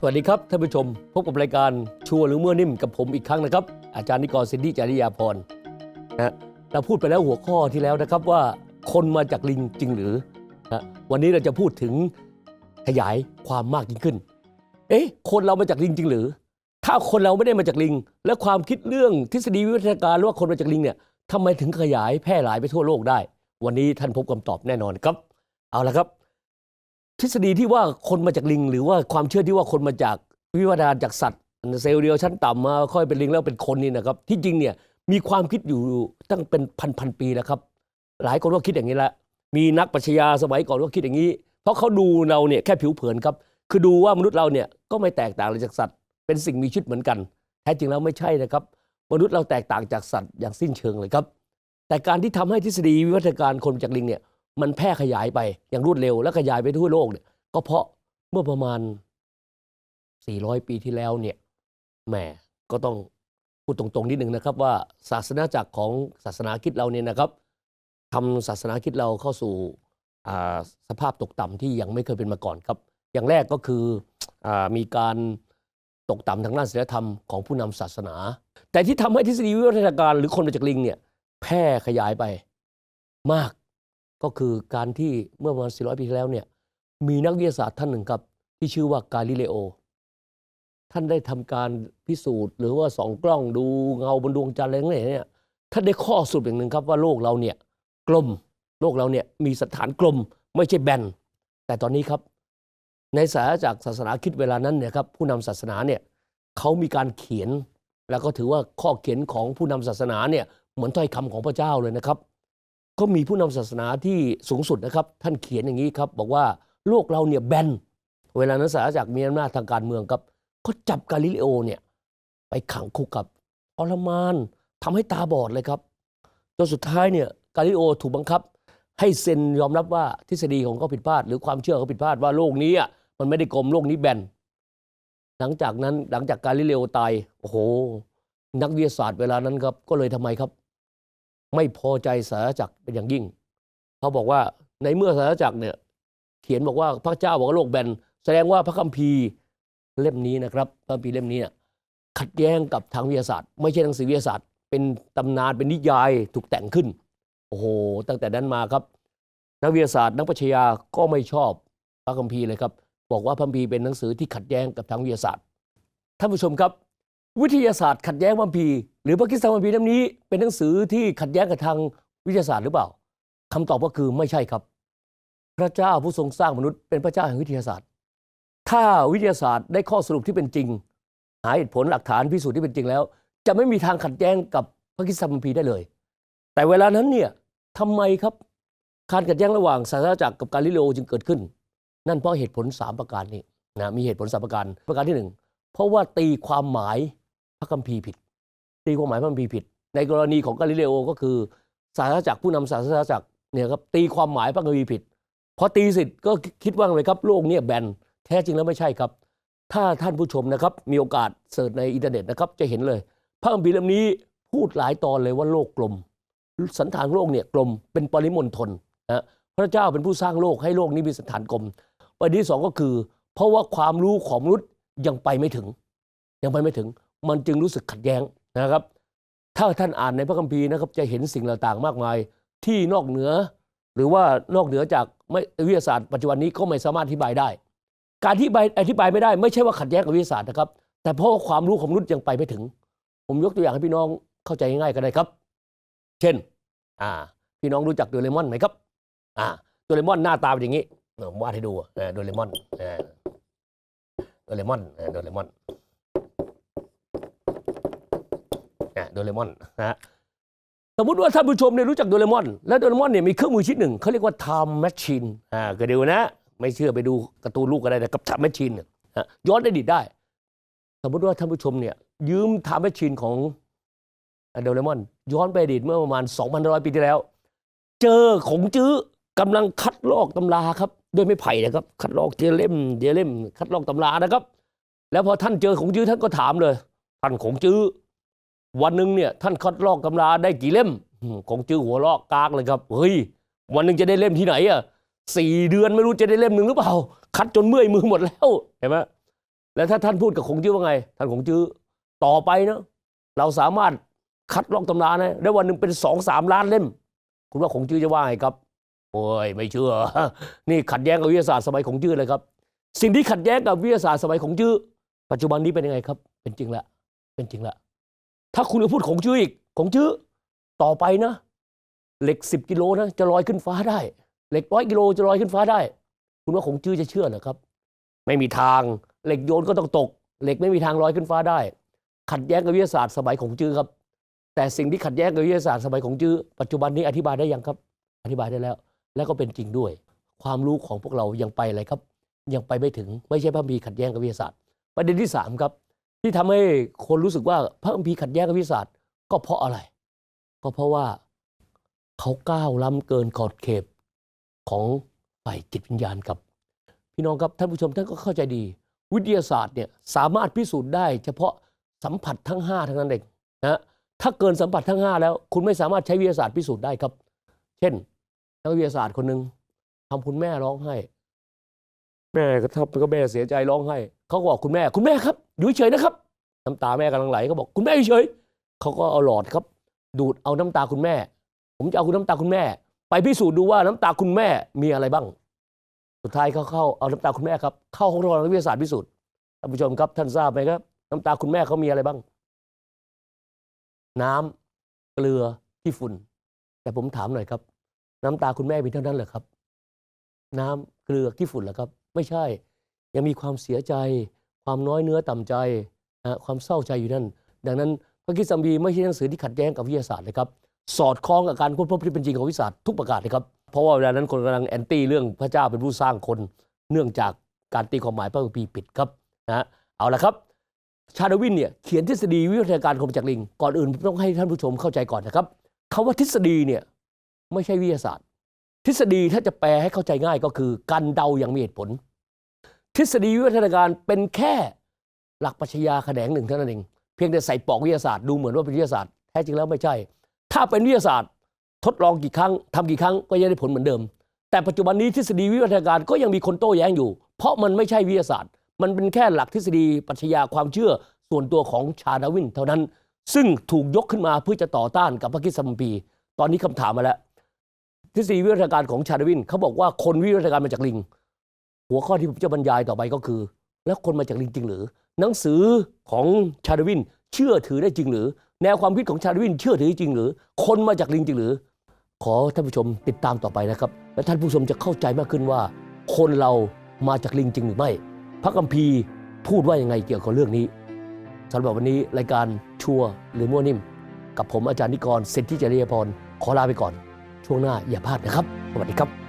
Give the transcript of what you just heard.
สวัสดีครับท่านผู้ชม พบกับรายการชัวร์หรือเมื่อนิ่มกับผมอีกครั้งนะครับ อาจารย์นิกรสินธิจาริยาพรนะเราพูดไปแล้วหัวข้อที่แล้วนะครับว่าคนมาจากลิงจริงหรือนะวันนี้เราจะพูดถึงขยายความมากยิ่งขึ้น เอ๊ะคนเรามาจากลิงจริงหรือ ถ้าคนเราไม่ได้มาจากลิง และความคิดเรื่องทฤษฎีวิวัฒนาการว่าคนมาจากลิงเนี่ยทำไมถึงขยายแพร่หลายไปทั่วโลกได้ วันนี้ท่านพบคำตอบแน่นอนครับ เอาละครับ ทฤษฎีที่ว่าคนมาจากลิง หรือว่าความเชื่อที่ว่าคนมาจากวิวัฒนาการจากสัตว์เซลล์เดียวชั้นต่ำมาค่อยเป็นลิงแล้วเป็นคนนี่นะครับ ที่จริงเนี่ยมีความคิดอยู่ตั้งเป็นพันพันปีแล้วครับ หลายคนก็คิดอย่างนี้ละมีนักปรัชญาสมัยก่อนก็คิดอย่างนี้ เพราะเขาดูเราเนี่ยแค่ผิวเผินครับ คือดูว่ามนุษย์เราเนี่ยก็ไม่แตกต่างอะไรจากสัตว์ เป็นสิ่งมีชีวิตเหมือนกันแท้จริงแล้วไม่ใช่นะครับ มนุษย์เราแตกต่างจากสัตว์อย่างสิ้นเชิงเลยครับ แต่การที่ทำให้ทฤษฎีวิวัฒนาการคนจากลิงเนี่ย มันแพร่ขยายไปอย่างรวดเร็ว และขยายไปทั่วโลกเนี่ยก็เพราะเมื่อประมาณ 400 ปีที่แล้วเนี่ยแหมก็ต้องพูดตรงๆนิดหนึ่งนะครับว่าศาสนาจักรของศาสนาคิดเราเนี่ยนะครับทำศาสนาคิดเราเข้าสู่สภาพตกต่ำที่ยังไม่เคยเป็นมาก่อนครับ อย่างแรกก็คืออมีการตกต่ำทางด้านศีลธรรมของผู้นำศาสนา แต่ที่ทำให้ทฤษฎีวิวัฒนาการหรือคนมาจากลิงเนี่ยแพร่ขยายไปมาก ก็คือการที่เมื่อประมาณ 400 ปีที่แล้วเนี่ยมีนักวิทยาศาสตร์ท่านหนึ่งครับ ที่ชื่อว่ากาลิเลโอ ท่านได้ทำการพิสูจน์ หรือว่าส่องกล้องดูเงาบนดวงจันทร์อะไรทั้งหลายเนี่ยท่านได้ข้อสรุปอย่างหนึ่งครับว่าโลกเราเนี่ยกลมโลกเราเนี่ยมีสถานกลมไม่ใช่แบนแต่ตอนนี้ครับ ในสายจากศาสนาคิดเวลานั้นเนี่ยครับผู้นำศาสนาเนี่ยเขามีการเขียน แล้วก็ถือว่าข้อเขียนของผู้นำศาสนาเนี่ยเหมือนถ้อยคำของพระเจ้าเลยนะครับ ก็มีผู้นำศาสนาที่สูงสุดนะครับ ท่านเขียนอย่างนี้ครับ บอกว่าโลกเราเนี่ยแบนเวลานั้นสาจากมีอำนาจทางการเมืองครับก็จับกาลิเลโอเนี่ยไปขังคุกกับทรมานทำให้ตาบอดเลยครับจนสุดท้ายเนี่ยกาลิเลโอถูกบังคับ ให้เซ็นยอมรับว่าทฤษฎีของเขาผิดพลาด หรือความเชื่อเขาผิดพลาดว่าโลกนี้อะมันไม่ได้กลมโลกนี้แบนหลังจากนั้นหลังจากกาลิเลโอตายโอ้โหนักวิทยาศาสตร์เวลานั้นครับก็เลยทำไมครับ ไม่พอใจสารจักรเป็นอย่างยิ่ง เขาบอกว่าในเมื่อสารจักรเนี่ยเขียนบอกว่าพระเจ้าบอกว่าโลกแบนแสดงว่าพระคัมภีร์เล่มนี้นะครับพระคัมภีร์เล่มนี้เนี่ยขัดแย้งกับทางวิทยาศาสตร์ ไม่ใช่หนังสือวิทยาศาสตร์ เป็นตำนานเป็นนิยายถูกแต่งขึ้นโอ้โหตั้งแต่นั้นมาครับ นักวิทยาศาสตร์นักปรัชญาก็ไม่ชอบพระคัมภีร์เลยครับ บอกว่าพระคัมภีร์เป็นหนังสือที่ขัดแย้งกับทางวิทยาศาสตร์ท่านผู้ชมครับ วิทยาศาสตร์ขัดแย้งพระคัมภีร์ รือพระคิดคัมภีร์เล่มนี้เป็นหนังสือที่ขัดแย้งกับทางวิทยาศาสตร์หรือเปล่าคำตอบก็คือไม่ใช่ครับ พระเจ้าผู้ทรงสร้างมนุษย์เป็นพระเจ้าแห่งวิทยาศาสตร์ ถ้าวิทยาศาสตร์ได้ข้อสรุปที่เป็นจริง หาเหตุผลหลักฐานพิสูจน์ที่เป็นจริงแล้ว จะไม่มีทางขัดแย้งกับพระคิสตัมภีร์ได้เลย แต่เวลานั้นเนี่ยทำไมครับการขัดแย้งระหว่างศาสนาจักรกับกาลิเลโอจึงเกิดขึ้น นั่นเพราะเหตุผล 3 ประการนี้นะมีเหตุผลสามประการประการที่หนึ่งเพราะว่าตีความหมายพระคัมภีร์ผิด ตีความหมายพระคัมภีร์ผิด ในกรณีของกาลิเลโอก็คือศาสนาจักรผู้นำศาสนาจักรเนี่ยครับตีความหมายพระคัมภีร์ผิดพอตีเสร็จก็คิดว่าไงครับโลกเนี่ยแบนแท้จริงแล้วไม่ใช่ครับ ถ้าท่านผู้ชมนะครับมีโอกาสเสิร์ชในอินเทอร์เน็ตนะครับจะเห็นเลย พระคัมภีร์เล่มนี้พูดหลายตอนเลยว่าโลกกลม สันฐานโลกเนี่ยกลมเป็นปริมณฑลนะพระเจ้าเป็นผู้สร้างโลกให้โลกนี้มีสันฐานกลมประเด็นที่สองก็คือ เพราะว่าความรู้ของมนุษย์ยังไปไม่ถึง ยังไปไม่ถึง มันจึงรู้สึกขัดแย้ง นะครับ ถ้าท่านอ่านในพระคัมภีร์นะครับจะเห็นสิ่งต่างๆ มากมายที่นอกเหนือ หรือว่านอกเหนือจากไม่วิทยาศาสตร์ปัจจุบันนี้ก็ไม่สามารถอธิบายได้ การที่อธิบายไม่ได้ ไม่ใช่ว่าขัดแย้งกับวิทยาศาสตร์นะครับ แต่เพราะความรู้ของมนุษย์ยังไปไม่ถึง ผมยกตัวอย่างให้พี่น้องเข้าใจง่ายๆก็ได้ครับ เช่น อ่า พี่น้องรู้จักโดเรมอนไหมครับ อ่าโดเรมอนหน้าตาเป็นอย่างนี้ผมวาดให้ดูเออโดเรมอนเออโดเรมอนเออโดเรมอนอ่า โดเรมอนนะสมมติว่าท่านผู้ชมเนี่ยรู้จักโดเรมอน และโดเรมอนเนี่ยมีเครื่องมือชิ้นหนึ่งเขาเรียกว่า time machine อ่าก็เดี๋ยวนะ ไม่เชื่อไปดูการ์ตูนลูกก็ได้นะครับ time machine เนี่ยฮะย้อนอดีตได้ สมมติว่าท่านผู้ชมเนี่ย ยืม time machine ของโดเรมอน ย้อนไปอดีตเมื่อประมาณ2,100 ปีที่แล้ว เจอของจื้อกำลังคัดลอกตำราครับด้วยไม้ไผ่นะครับ คัดลอกเจเล่มเจเล่ม คัดลอกตำรานะครับ แล้วพอท่านเจอของจื้อท่านก็ถามเลยท่านของจื้อ วันหนึ่งเนี่ยท่านคัดลอกตำราได้กี่เล่มของจื้อหัวลอกกากเลยครับเฮ้ยวันหนึ่งจะได้เล่มที่ไหนอะสี่เดือนไม่รู้จะได้เล่มหนึ่งหรือเปล่า คัดจนเมื่อยมือหมดแล้วเห็นไหมแล้วถ้าท่านพูดกับคงจื้อว่าไง ท่านคงจื้อต่อไปเนะเราสามารถคัดลอกตำรานะได้วันหนึ่งเป็นสองสามล้านเล่ม คุณว่าคงจื้อจะว่าไงครับโอ้ยไม่เชื่อ นี่ขัดแย้งกับวิทยาศาสตร์สมัยคงจื้อเลยครับ สิ่งที่ขัดแย้งกับวิทยาศาสตร์สมัยคงจื้อปัจจุบันนี้เป็นยังไงครับ เป็นจริงละเป็นจริงละ ถ้าคุณจะพูดคงจื้ออีกคงจื้อต่อไปนะ เหล็กสิบกิโลนะจะลอยขึ้นฟ้าได้ เหล็กร้อยกิโลจะลอยขึ้นฟ้าได้ คุณว่าคงจื้อจะเชื่อเหรอครับ ไม่มีทางเหล็กโยนก็ต้องตก เหล็กไม่มีทางลอยขึ้นฟ้าได้ ขัดแย้งกับวิทยาศาสตร์สมัยของจื้อครับ แต่สิ่งที่ขัดแย้งกับวิทยาศาสตร์สมัยของจื้อปัจจุบันนี้อธิบายได้ยังครับ อธิบายได้แล้ว และก็เป็นจริงด้วย ความรู้ของพวกเรายังไปอะไรครับ ยังไปไม่ถึงไม่ใช่พระมีขัดแย้งกับวิทยาศาสตร์ ประเด็นที่สามครับ ที่ทำให้คนรู้สึกว่าพระคัมภีร์ขัดแย้งกับวิทยาศาสตร์ก็เพราะอะไร ก็เพราะว่าเขาก้าวล้ำเกินขอบเขตของฝ่ายจิตวิญญาณครับ พี่น้องครับท่านผู้ชมท่านก็เข้าใจดี วิทยาศาสตร์เนี่ยสามารถพิสูจน์ได้ เฉพาะสัมผัสทั้ง5ทั้งนั้นเองนะถ้าเกินสัมผัสทั้ง 5 แล้ว คุณไม่สามารถใช้วิทยาศาสตร์พิสูจน์ได้ครับ เช่นนักวิทยาศาสตร์คนหนึ่งทำคุณแม่ร้องไห้ แม่ก็ทับก็แม่เสียใจร้องไห้เขาก็บอกคุณแม่ คุณแม่ครับอยู่เฉยนะครับ น้ำตาแม่กำลังไหลเขาบอกคุณแม่อยู่เฉยเขาก็เอาหลอดครับ ดูดเอาน้ำตาคุณแม่ ผมจะเอาคุณน้ำตาคุณแม่ ไปพิสูจน์ดูว่าน้ำตาคุณแม่มีอะไรบ้าง สุดท้ายเขาเข้าเอาน้ำตาคุณแม่ครับเข้าห้องทดลองวิทยาศาสตร์พิสูจน์ท่านผู้ชมครับท่านทราบไหมครับ น้ำตาคุณแม่เขามีอะไรบ้าง น้ำเกลือขี้ฝุ่น แต่ผมถามหน่อยครับ น้ำตาคุณแม่มีเท่านั้นเหรอครับ น้ำเกลือขี้ฝุ่นเหรอครับ ไม่ใช่ ยังมีความเสียใจ ความน้อยเนื้อต่ำใจความเศร้าใจอยู่นั่น ดังนั้นพระคิดสัมพีไม่ใช่หนังสือที่ขัดแย้งกับวิทยาศาสตร์เลยครับสอดคล้องกับการค้นพบที่เป็นจริงของวิทยาศาสตร์ทุกประการเลยครับเพราะว่าเวลานั้นคนกำลังแอนตี้เรื่องพระเจ้าเป็นผู้สร้างคน เนื่องจากการตีความหมายพระคัมภีร์ผิดครับนะเอาละครับชาดวินเนี่ยเขียนทฤษฎีวิวัฒนาการของจากลิง ก่อนอื่นผมต้องให้ท่านผู้ชมเข้าใจก่อนนะครับคำว่าทฤษฎีเนี่ยไม่ใช่วิทยาศาสตร์ ทฤษฎีถ้าจะแปลให้เข้าใจง่ายก็คือ การเดาอย่างมีเหตุผล ทฤษฎีวิวัฒนาการเป็นแค่หลักปรัชญาแขนงหนึ่งเท่านั้นเอง เพียงแต่ใส่ปอกวิทยาศาสตร์ดูเหมือนว่าเป็นวิทยาศาสตร์แท้จริงแล้วไม่ใช่ ถ้าเป็นวิทยาศาสตร์ทดลองกี่ครั้งทำกี่ครั้งก็ยังได้ผลเหมือนเดิม แต่ปัจจุบันนี้ทฤษฎีวิวัฒนาการก็ยังมีคนโต้แย้งอยู่ เพราะมันไม่ใช่วิทยาศาสตร์ มันเป็นแค่หลักทฤษฎีปรัชญาความเชื่อส่วนตัวของชาดาวินเท่านั้น ซึ่งถูกยกขึ้นมาเพื่อจะต่อต้านกับพระคริสต์คัมภีตอนนี้คำถามมาแล้ว ทฤษฎีวิวัฒนาการของชาดวินเขาบอกว่าคนวิวัฒนาการมาจากลิง หัวข้อที่ผมจะบรรยายต่อไปก็คือ แล้วคนมาจากลิงจริงหรือ หนังสือของชาดวินเชื่อถือได้จริงหรือ แนวความคิดของชาดวินเชื่อถือจริงหรือ คนมาจากลิงจริงหรือ ขอท่านผู้ชมติดตามต่อไปนะครับ และท่านผู้ชมจะเข้าใจมากขึ้นว่า คนเรามาจากลิงจริงหรือไม่ พระคัมภีร์พูดว่ายังไงเกี่ยวกับเรื่องนี้สำหรับวันนี้รายการชัวหรือมั่วนิ่ม กับผมอาจารย์นิกรเซนทิจริยพรขอลาไปก่อน ช่วงหน้าอย่าพลาดนะครับ สวัสดีครับ